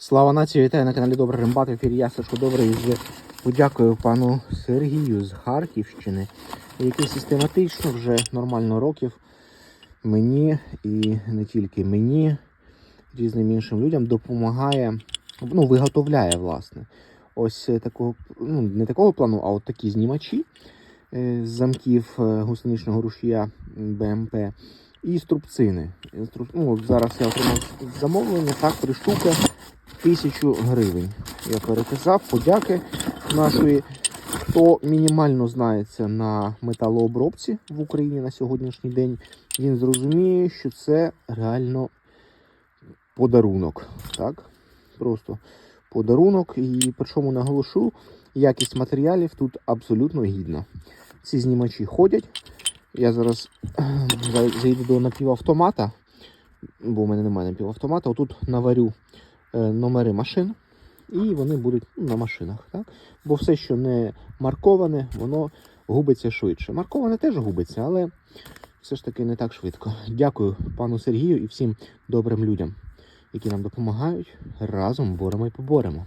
Слава нації, вітаю на каналі Добрий Рембат. В ефірі я Сашко Добрий. Подякую пану Сергію з Харківщини, який систематично вже нормально років мені і не тільки мені, різним іншим людям допомагає, ну, виготовляє, власне. Ось е, такого, ну, не такого плану, а от такі знімачі е, з замків е, гусеничного рушія БМП і струбцини. Ну, зараз я отримав замовлення, так, три штуки, тисячу гривень. Я переказав, подяки нашої. Хто мінімально знається на металообробці в Україні на сьогоднішній день, він зрозуміє, що це реально подарунок. Так? Просто подарунок. І причому наголошу, якість матеріалів тут абсолютно гідна. Ці знімачі ходять. Я зараз зайду до напівавтомата, бо в мене немає напівавтомата. Отут наварю номери машин, і вони будуть ну, на машинах. Так? Бо все, що не марковане, воно губиться швидше. Марковане теж губиться, але все ж таки не так швидко. Дякую пану Сергію і всім добрим людям, які нам допомагають. Разом боремо і поборемо.